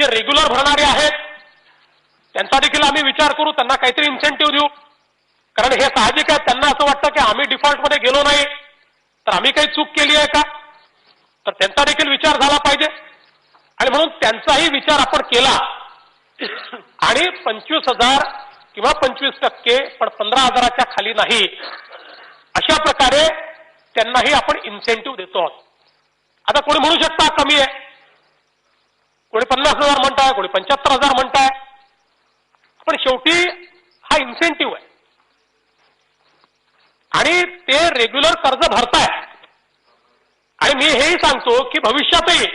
जे रेग्युलर भरणारे आहेत त्यांचा देखील आम्ही विचार करू त्यांना काहीतरी इन्सेंटिव्ह देऊ. कारण हे साहजिक आहे त्यांना असं वाटतं की आम्ही डिफॉल्टमध्ये गेलो नाही. तर आम्ही काही चूक केली आहे का? तर त्यांचा देखील विचार झाला पाहिजे. आणि म्हणून त्यांचाही विचार आपण केला. आणि पंचवीस हजार किंवा पंचवीस टक्के पण पंधरा हजाराच्या खाली नाही. अशा प्रकारे त्यांनाही आपण इन्सेंटिव्ह देतो. आहोत आता कोणी म्हणू शकता कमी आहे? कोणी पन्नास हजार म्हणताय कोणी पंच्याहत्तर हजार म्हणताय. पण शेवटी हा इन्सेंटिव्ह आहे. आणि ते रेग्युलर कर्ज भरताय. आणि मी हेही सांगतो की भविष्यातही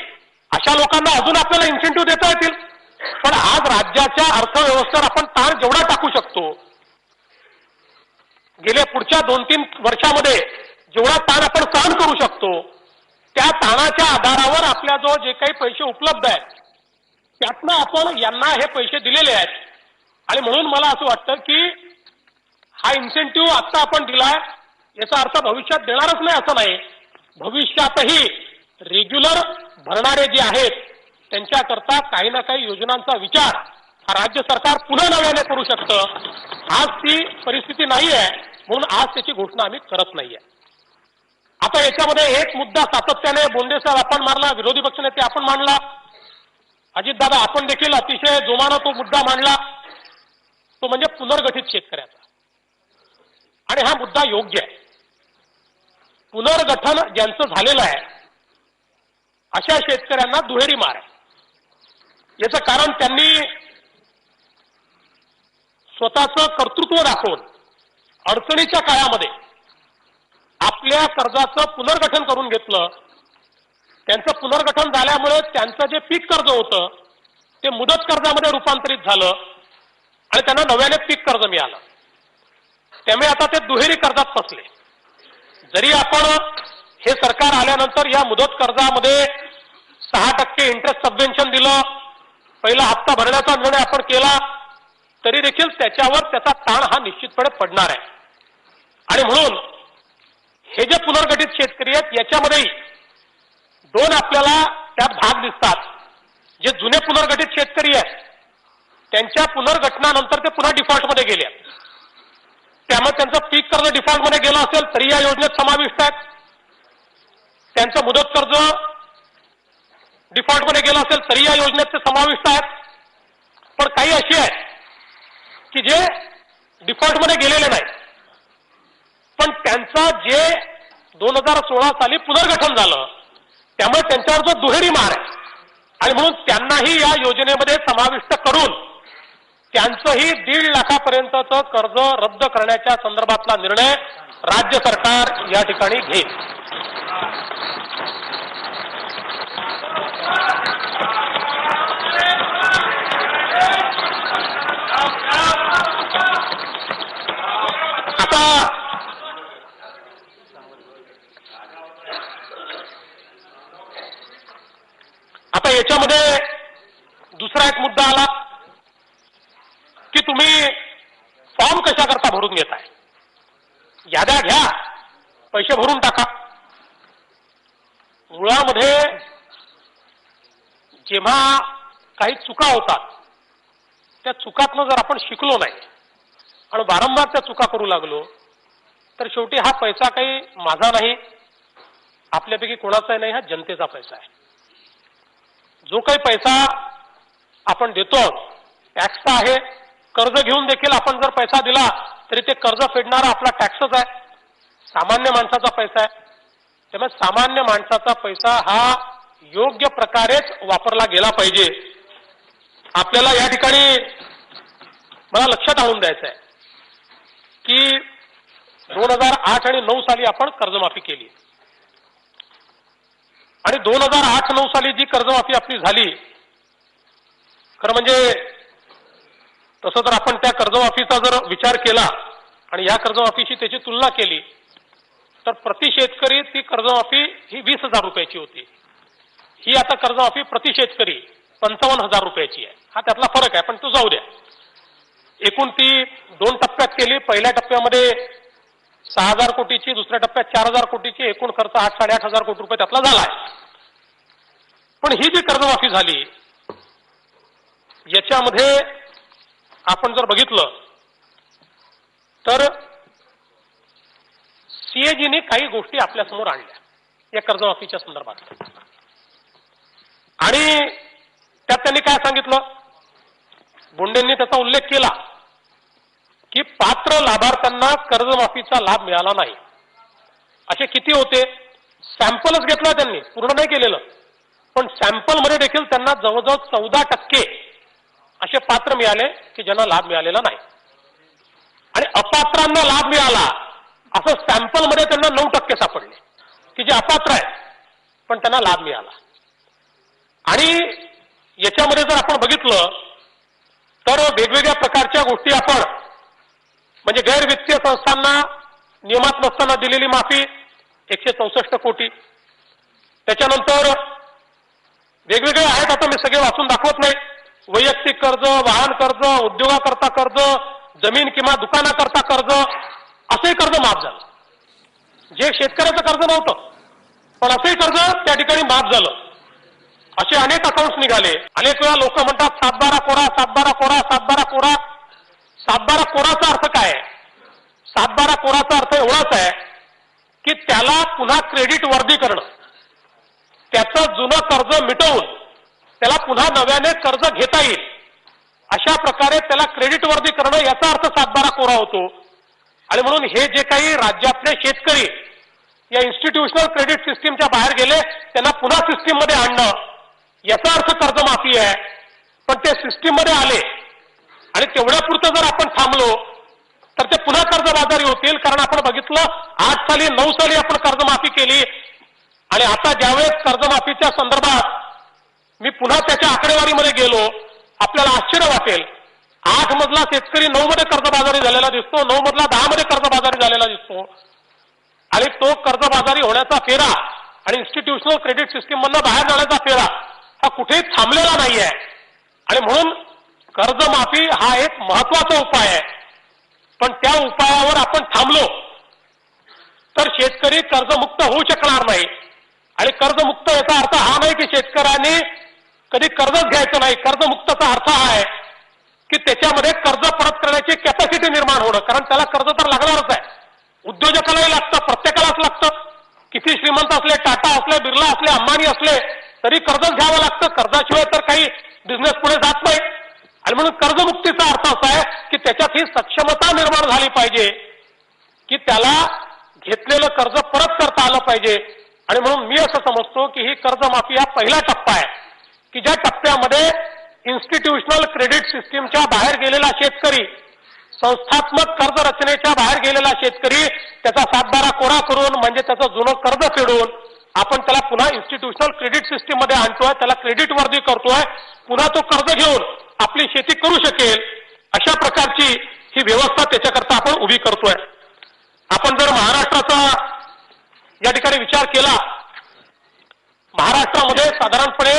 अशा लोकांना अजून आपल्याला इन्सेंटिव्ह देता येतील. पण आज राज्याच्या अर्थव्यवस्थेवर आपण ताण जेवढा टाकू शकतो गेल्या पुढच्या दोन तीन वर्षामध्ये जेवढा ताण आपण सहन करू शकतो त्या ताणाच्या आधारावर आपल्या जो जे काही पैसे उपलब्ध आहेत त्यातनं आपण यांना हे पैसे दिलेले आहेत. आणि म्हणून मला असं वाटतं की हा इन्सेंटिव्ह आता आपण दिलाय याचा अर्थ भविष्यात देणारच नाही असं नाही. भविष्यातही रेग्युलर भरणारे जे आहेत त्यांच्याकरता काही ना काही योजनांचा विचार हा राज्य सरकार पुन्हा नव्याने करू शकतं. आज ती परिस्थिती नाही आहे म्हणून आज त्याची घोषणा आम्ही करत नाहीये. आता याच्यामध्ये एक मुद्दा सातत्याने बोंडे साहेब आपण मारला विरोधी पक्षनेते आपण मांडला अजितदादा आपण देखील अतिशय जोमानं तो मुद्दा मांडला. तो म्हणजे पुनर्गठित शेतकऱ्याचा. आणि हा मुद्दा योग्य आहे. पुनर्गठन ज्यांचं झालेलं आहे अशा शेतकऱ्यांना दुहेरी मार आहे. याचं कारण त्यांनी स्वतःचं कर्तृत्व दाखवून अडचणीच्या काळामध्ये आपल्या कर्जाचं पुनर्गठन करून घेतलं त्यांचं पुनर्गठन झाल्यामुळे त्यांचं जे पीक कर्ज होतं ते मुदत कर्जामध्ये रूपांतरित झालं आणि त्यांना नव्याने पीक कर्ज मिळालं. त्यामुळे आता ते दुहेरी कर्जात फसले. जरी आपण हे सरकार आल्यानंतर या मुदत कर्जामध्ये सहा टक्के इंटरेस्ट सबवेन्शन दिलं पहिला हप्ता भरण्याचा निर्णय आपण केला तरी देखील त्याच्यावर त्याचा ताण हा निश्चितपणे पडणार आहे. आणि म्हणून हे जे पुनर्गठित शेतकरी आहेत याच्यामध्येही दोन आपल्याला त्यात भाग दिसतात. जे जुने पुनर्गठित शेतकरी आहेत त्यांच्या पुनर्गठनानंतर ते पुन्हा डिफॉल्टमध्ये गेले आहेत. त्यामुळे त्यांचं पीक कर्ज डिफॉल्टमध्ये गेलं असेल तरी या योजनेत समाविष्ट आहेत. त्यांचं मुदत कर्ज डिफॉल्टमध्ये गेलं असेल तरी या योजनेत ते समाविष्ट आहेत. पण काही अशी आहेत की जे डिफॉल्टमध्ये गेलेले नाही पण त्यांचं जे दोन हजार सोळा साली पुनर्गठन झालं त्यामुळे त्यांच्यावर जो दुहेरी मार आहे आणि म्हणून त्यांनाही या योजनेमध्ये समाविष्ट करून त्यांचंही दीड लाखापर्यंतचं कर्ज रद्द करण्याच्या संदर्भातला निर्णय राज्य सरकार या ठिकाणी घेईल आता आता याच्यामध्ये दुसरा एक मुद्दा आला की तुम्ही फॉर्म कशा करता भरून घेताय याद्या घ्या पैसे भरून टाका मुळामध्ये जेव्हा काही चुका होतात त्या चुकातनं जर आपण शिकलो नाही आणि वारंवार त्या चुका करू लागलो तर शेवटी हा पैसा काही माझा नाही आपल्यापैकी कोणाचाही नाही हा जनतेचा पैसा आहे. जो काही पैसा आपण देतो टॅक्सचा आहे कर्ज घेऊन देखील आपण जर पैसा दिला तरी ते कर्ज फेडणारा आपला टॅक्सच आहे. सामान्य माणसाचा पैसा आहे. त्यामुळे सामान्य माणसाचा पैसा हा योग्य प्रकारेच वापरला गेला पाहिजे. आपल्याला या ठिकाणी मला लक्षात आणून द्यायचं आहे की दोन हजार आठ आणि नऊ साली आपण कर्जमाफी केली. आणि दोन हजार आठ नऊ साली जी कर्जमाफी आपली झाली खरं म्हणजे तसं तर आपण त्या कर्जमाफीचा जर विचार केला आणि या कर्जमाफीशी त्याची तुलना केली तर प्रति शेतकरी ती कर्जमाफी ही वीस हजार रुपयाची होती. ही आता कर्जमाफी प्रति शेतकरी पंचावन्न हजार रुपयाची आहे. हा त्यातला फरक आहे पण तो जाऊ द्या. एकूण ती दोन टप्प्यात केली पहिल्या टप्प्यामध्ये सहा हजार कोटीची दुसऱ्या टप्प्यात चार हजार कोटीची एकूण खर्च आठ साडेआठ हजार कोटी रुपये त्यातला झाला आहे. पण ही जी कर्जमाफी झाली याच्यामध्ये आपण जर बघितलं तर सीएजीने काही गोष्टी आपल्यासमोर आणल्या. या कर्जमाफीच्या संदर्भात. आणि त्यात त्यांनी काय सांगितलं? बोंडेंनी त्याचा उल्लेख केला की पात्र लाभार्थ्यांना कर्जमाफीचा लाभ मिळाला नाही. असे किती होते? सॅम्पलच घेतला त्यांनी पूर्ण नाही केलेलं. पण सॅम्पलमध्ये देखील त्यांना जवळजवळ चौदा टक्के असे पात्र मिळाले की ज्यांना लाभ मिळालेला नाही. आणि अपात्रांना लाभ मिळाला असं सॅम्पलमध्ये त्यांना नऊ टक्के सापडले की जे अपात्र आहेत पण त्यांना लाभ मिळाला. आणि याच्यामध्ये जर आपण बघितलं तर वेगवेगळ्या प्रकारच्या गोष्टी आपण म्हणजे गैर वित्तीय संस्थांना नियमात नसताना दिलेली माफी एकशे चौसष्ट कोटी. त्याच्यानंतर वेगवेगळे आहेत आता मी सगळे वाचून दाखवत नाही. वैयक्तिक कर्ज वाहन कर्ज उद्योगाकरता कर्ज जमीन किंवा दुकानाकरता कर्ज असंही कर्ज माफ झालं. जे शेतकऱ्याचं कर्ज नव्हतं पण असंही कर्ज त्या ठिकाणी माफ झालं. असे अनेक अकाउंट्स निघाले. अनेक वेळा लोक म्हणतात सातबारा कोरा सातबारा कोरा सातबारा कोरा. सातबारा कोराचा अर्थ काय सातबारा कोराचा अर्थ एवढाच आहे की त्याला पुन्हा क्रेडिट वर्दी करणं. त्याचं जुनं कर्ज मिटवून त्याला पुन्हा नव्याने कर्ज घेता येईल. अशा प्रकारे त्याला क्रेडिट वर्दी करणं याचा अर्थ सातबारा कोरा होतो. आणि म्हणून हे जे काही राज्यातले शेतकरी या इन्स्टिट्यूशनल क्रेडिट सिस्टीमच्या बाहेर गेले त्यांना पुन्हा सिस्टीममध्ये आणणं याचा अर्थ कर्जमाफी आहे. पण ते सिस्टीममध्ये आले आणि तेवढ्यापुरतं जर आपण थांबलो तर ते पुन्हा कर्जबाजारी होतील. कारण आपण बघितलं आठ साली नऊ साली आपण कर्जमाफी केली. आणि आता ज्यावेळेस कर्जमाफीच्या संदर्भात मी पुन्हा त्याच्या आकडेवारीमध्ये गेलो आपल्याला आश्चर्य वाटेल. आठ मधला शेतकरी नऊ मध्ये कर्जबाजारी झालेला दिसतो नऊ मधला दहा मध्ये कर्जबाजारी झालेला दिसतो. आणि तो कर्जबाजारी होण्याचा फेरा आणि इन्स्टिट्यूशनल क्रेडिट सिस्टीम मधनं बाहेर जाण्याचा फेरा हा कुठेही थांबलेला नाहीये. आणि म्हणून कर्जमाफी हा एक महत्त्वाचा उपाय आहे. पण त्या उपायावर आपण थांबलो तर शेतकरी कर्जमुक्त होऊ शकणार नाही. आणि कर्जमुक्त याचा अर्थ हा नाही की शेतकऱ्यांनी कधी कर्जच घ्यायचं नाही. कर्जमुक्तचा अर्थ हा आहे की त्याच्यामध्ये कर्ज परत करण्याची कॅपॅसिटी निर्माण होणं. कारण त्याला कर्ज तर लागणारच आहे. उद्योजकालाही लागतं प्रत्येकालाच लागतं. किती श्रीमंत असले टाटा असले बिर्ला असले अंबानी असले तरी कर्जच घ्यावं लागतं. कर्जाशिवाय तर काही बिझनेस पुढे जात नाही. आणि म्हणून कर्जमुक्तीचा अर्थ असा आहे की त्याच्यात ही सक्षमता निर्माण झाली पाहिजे. की त्याला घेतलेलं कर्ज परत करता आलं पाहिजे. आणि म्हणून मी असं समजतो की ही कर्जमाफी हा पहिला टप्पा आहे. की ज्या टप्प्यामध्ये इन्स्टिट्यूशनल क्रेडिट सिस्टीमच्या बाहेर गेलेला शेतकरी संस्थात्मक कर्ज रचनेच्या बाहेर गेलेला शेतकरी त्याचा सातबारा कोरा करून म्हणजे त्याचं जुनं कर्ज फेडून आपण त्याला पुन्हा इन्स्टिट्यूशनल क्रेडिट सिस्टीममध्ये आणतोय त्याला क्रेडिट वर्दी करतोय पुन्हा तो कर्ज घेऊन आपली शेती करू शकेल अशा प्रकारची ही व्यवस्था त्याच्याकरता आपण उभी करतोय. आपण जर महाराष्ट्राचा या ठिकाणी विचार केला महाराष्ट्रामध्ये साधारणपणे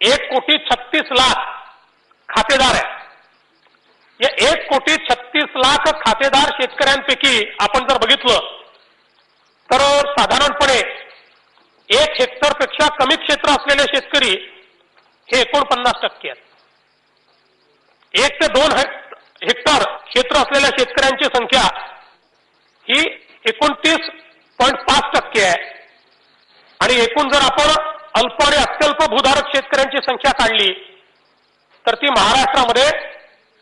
एक कोटी छत्तीस लाख खातेदार आहे या एक कोटी छत्तीस लाख खातेदार शेतकऱ्यांपैकी आपण जर बघितलं तर साधारणपणे एक हेक्टरपेक्षा कमी क्षेत्र असलेले शेतकरी हे एकोणपन्नास टक्के आहेत. एक ते दोन हेक्टर क्षेत्र असलेल्या शेतकऱ्यांची संख्या ही एकोणतीस पॉईंट पाच टक्के आहे. आणि एकूण जर आपण अल्प आणि अत्यल्प भूधारक शेतकऱ्यांची संख्या काढली तर ती महाराष्ट्रामध्ये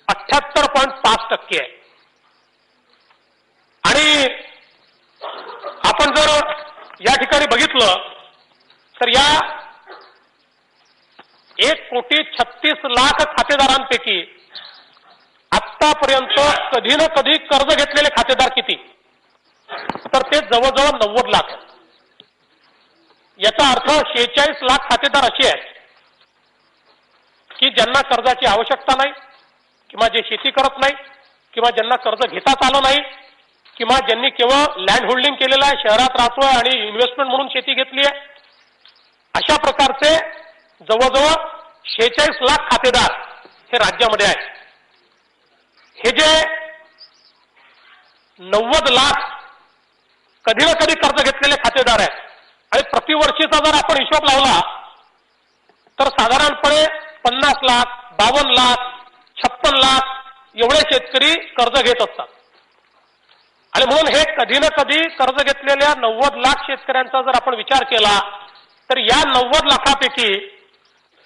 अठ्याहत्तर पॉईंट पाच टक्के आहे. आणि आपण जर या ठिकाणी बघितलं तर या एक कोटी छत्तीस लाख खातेदारांपैकी आतापर्यंत कधी ना कधी कर्ज घेतलेले खातेदार किती? तर ते जवळजवळ नव्वद लाख. याचा अर्थ शेहेचाळीस लाख खातेदार असे आहेत की ज्यांना कर्जाची आवश्यकता नाही किंवा जे शेती करत नाही किंवा ज्यांना कर्ज घेताच आलं नाही किंवा ज्यांनी केवळ लँड होल्डिंग केलेलं आहे शहरात राहतोय आणि इन्व्हेस्टमेंट म्हणून शेती घेतली आहे अशा प्रकारचे जवळजवळ शेहेचाळीस लाख खातेदार हे राज्यामध्ये आहेत. हे जे नव्वद लाख कधी ना कधी कर्ज घेतलेले खातेदार आहेत. आणि प्रतिवर्षीचा जर आपण हिशोब लावला तर साधारणपणे पन्नास लाख बावन्न लाख छप्पन लाख एवढे शेतकरी कर्ज घेत असतात. आणि म्हणून हे कधी ना कधी कर्ज घेतलेल्या नव्वद लाख शेतकऱ्यांचा जर आपण विचार केला तर या नव्वद लाखापैकी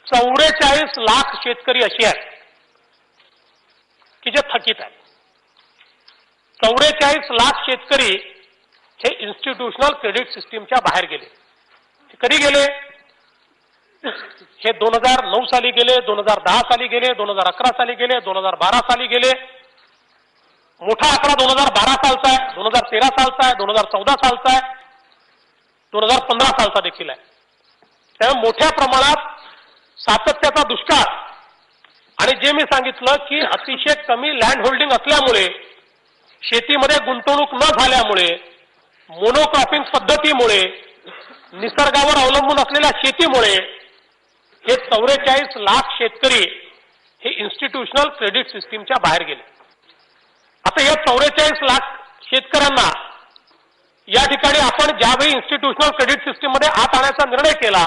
चौवेचाळीस लाख शेतकरी अशी आहेत की जे थकीत आहेत. चौवेचाळीस लाख शेतकरी हे इन्स्टिट्यूशनल क्रेडिट सिस्टीमच्या बाहेर गेले. कधी गेले? हे दोन हजार नऊ साली गेले दोन हजार दहा साली गेले दोन हजार अकरा साली गेले दोन हजार बारा साली गेले. मोठा आकडा दोन हजार बारा सालचा आहे दोन हजार तेरा सालचा आहे दोन हजार चौदा सालचा आहे दोन हजार पंधरा सालचा देखील आहे. त्यामुळे मोठ्या प्रमाणात सातत्याचा दुष्काळ. आणि जे मी सांगितलं की अतिशय कमी लँड होल्डिंग असल्यामुळे शेतीमध्ये गुंतवणूक न झाल्यामुळे मोनोक्रॉपिंग पद्धतीमुळे निसर्गावर अवलंबून असलेल्या शेतीमुळे हे चौवेचाळीस लाख शेतकरी हे इन्स्टिट्यूशनल क्रेडिट सिस्टीमच्या बाहेर गेले. आता या चौवेचाळीस लाख शेतकऱ्यांना या ठिकाणी आपण ज्यावेळी इन्स्टिट्यूशनल क्रेडिट सिस्टीममध्ये आत आणायचा निर्णय केला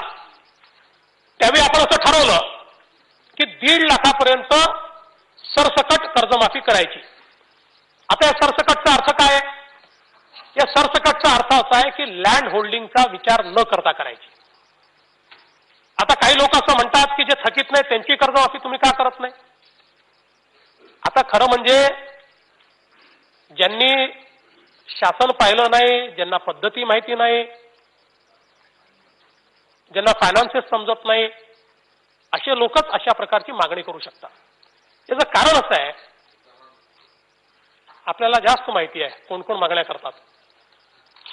त्यावेळी आपण असं ठरवलं की दीड लाखापर्यंत सरसकट कर्जमाफी करायची. आता या सरसकटचा अर्थ काय आहे? या सरसकटचा अर्थ असा आहे की लँड होल्डिंगचा विचार न करता करायची. आता काही लोक असं म्हणतात की जे थकीत नाही त्यांची कर्जमाफी तुम्ही का करत नाही? आता खरं म्हणजे ज्यांनी शासन पाहिलं नाही ज्यांना पद्धती माहिती नाही ज्यांना फायनान्सेस समजत नाही असे लोकच अशा प्रकारची मागणी करू शकतात. याचं कारण असं आहे आपल्याला जास्त माहिती आहे कोण कोण मागण्या करतात.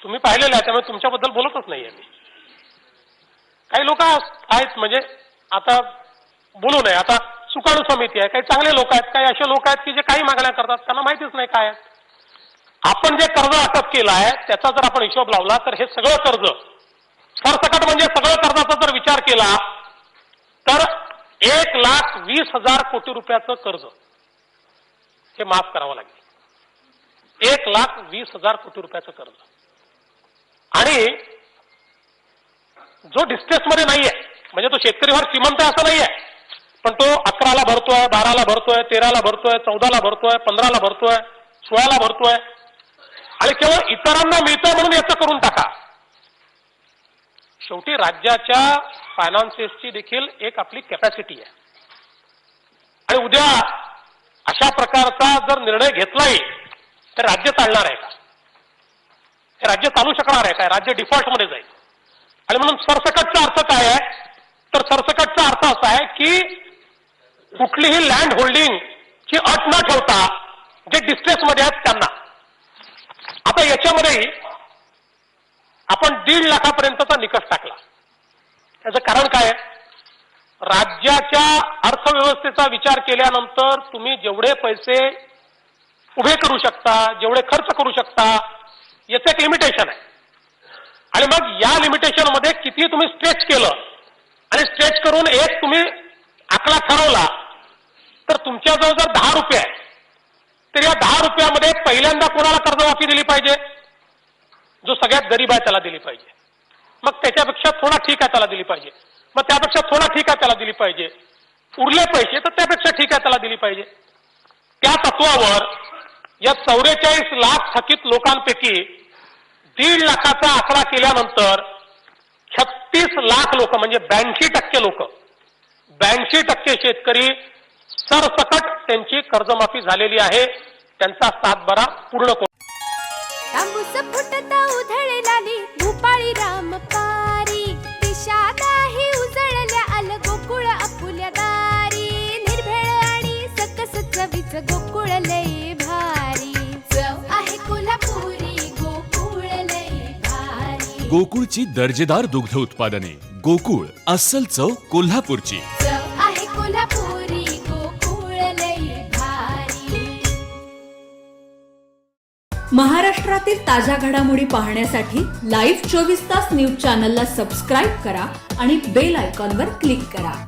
तुम्ही पाहिलेलं आहे त्यामुळे तुमच्याबद्दल बोलतच नाहीये मी. काही लोक आहेत म्हणजे आता बोलू नये आता सुकाणू समिती आहे काही चांगले लोक आहेत काही असे लोक आहेत की जे काही मागण्या करतात त्यांना माहितीच नाही काय आपण जे कर्ज अटक केलं आहे त्याचा जर आपण हिशोब लावला तर हे सगळं कर्ज सरसकट म्हणजे सगळं कर्जाचा जर विचार केला तर एक लाख वीस हजार कोटी रुपयाचं कर्ज. हे माफ करावं लागेल. एक लाख वीस हजार कोटी रुपयाचं कर्ज. आणि जो डिस्ट्रेस मध्ये नाहीये म्हणजे तो शेतकरी फार श्रीमंत आहे असं नाहीये पण तो अकराला भरतोय बाराला भरतोय तेराला भरतोय चौदाला भरतोय पंधराला भरतोय सोळाला भरतोय आणि केवळ इतरांना मिळतोय म्हणून याचं करून टाका. शेवटी राज्याच्या फायनान्सेसची देखील एक आपली कॅपॅसिटी आहे. आणि उद्या अशा प्रकारचा जर निर्णय घेतलाही तर राज्य चालणार आहे का? हे राज्य चालू शकणार आहे काय राज्य डिफॉल्टमध्ये जाईल. आणि म्हणून सरसकटचा अर्थ काय आहे? तर सरसकटचा अर्थ असा आहे की कुठलीही लँड होल्डिंग ची अट न ठेवता जे डिस्ट्रेसमध्ये आहेत त्यांना. आता याच्यामध्ये आपण दीड लाखापर्यंतचा निकष टाकला. त्याचं कारण काय आहे? राज्याच्या अर्थव्यवस्थेचा विचार केल्यानंतर तुम्ही जेवढे पैसे उभे करू शकता जेवढे खर्च करू शकता याचं एक लिमिटेशन आहे. आणि मग या लिमिटेशनमध्ये किती तुम्ही स्ट्रेच केलं आणि स्ट्रेच करून एक तुम्ही आकडा ठरवला तर तुमच्याजवळ जर दहा रुपये आहे तर या दहा रुपयामध्ये पहिल्यांदा कोणाला कर्जमाफी दिली पाहिजे? जो सगळ्यात गरीब आहे त्याला दिली पाहिजे. मग त्याच्यापेक्षा थोडा ठीक आहे त्याला दिली पाहिजे. मग त्यापेक्षा थोडा ठीक आहे त्याला दिली पाहिजे. उरले पैसे तर त्यापेक्षा ठीक आहे त्याला दिली पाहिजे. त्या तत्वावर या चौवेचाळीस लाख थकीत लोकांपैकी दीड लाखाचा आकडा केल्यानंतर छत्तीस लाख लोक म्हणजे ब्याऐंशी टक्के लोक ब्याऐंशी टक्के शेतकरी सरसकट त्यांची कर्जमाफी झालेली आहे. त्यांचा सातबारा पूर्ण करू. भूपाळी रामपारी. दिशादाही उजळल्या आल गोकुळ आपुल्या दारी. निर्भेळ आणि सकस चवीच गोकुळ गोकुळची दर्जेदार दुग्ध उत्पादने. गोकुळ अस्सल चव कोल्हापूरची. चव आहे कोल्हापुरी गोकुळ लय भारी. महाराष्ट्रातील ताज्या घडामोडी पाहण्यासाठी लाईव्ह चोवीस तास न्यूज चॅनलला सबस्क्राईब करा आणि बेल आयकॉनवर क्लिक करा.